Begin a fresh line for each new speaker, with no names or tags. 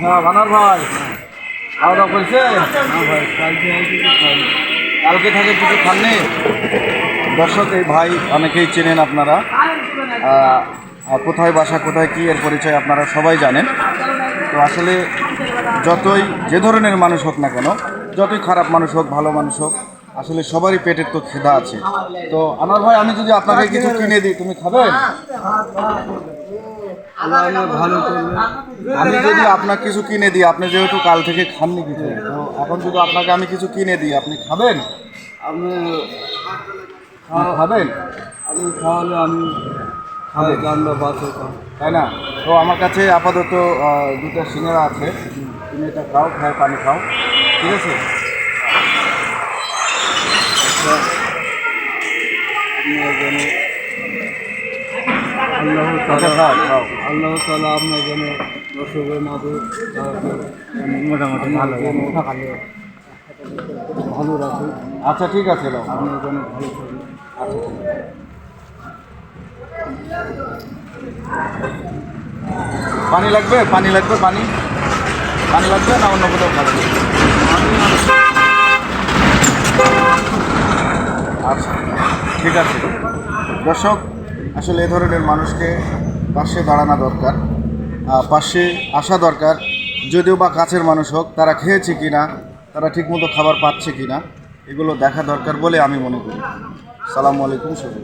হ্যাঁ বানার ভাই। কালকে থেকে কিছু খাননি? দর্শক, এই ভাই অনেকেই চেনেন আপনারা। কোথায় বাসা, কোথায় কি এর পরিচয় আপনারা সবাই জানেন। তো আসলে যতই যে ধরনের মানুষ হোক না কেন, যতই খারাপ মানুষ হোক, ভালো মানুষ হোক, আসলে সবারই পেটের তো ক্ষেদা আছে। তো আনার ভাই, আমি যদি আপনাকে কিছু কিনে দিই, তুমি খাবেন
ভালো করবে।
আমি যদি আপনাকে কিছু কিনে দিই আপনি যেহেতু কাল থেকে খাননি কিছু তো এখন যদি আপনাকে আমি কিছু কিনে দিই আপনি খাবেন?
আপনি
খাবেন?
আপনি খাওয়ালে আমি খাই আমরা বাসে
তাই না? তো আমার কাছে আপাতত দুটো সিঙ্গারা আছে। তুমি এটা খাও খায় পানি খাও। ঠিক আছে?
যেন আল্লাহ
আচ্ছা খাও খাও
আল্লাহ তালা আপনার যেন অসুখে না দেয় মোটামুটি ভালো ভালো। রাখে
আচ্ছা ঠিক আছে
আপনার যেন ভালো থাকে
আচ্ছা। পানি লাগবে? পানি লাগবে পানি? পানি লাগবে না অন্য কোথাও ভালো আচ্ছা ঠিক আছে। দর্শক আসলে এ ধরনের মানুষকে পাশে দাঁড়ানো দরকার পাশে আসা দরকার। যদিও বা কাছের মানুষ হোক, তারা খেয়েছে কি না তারা ঠিকমতো খাবার পাচ্ছে কি না এগুলো দেখা দরকার বলে আমি মনে করি। সালামু আলাইকুম সবাই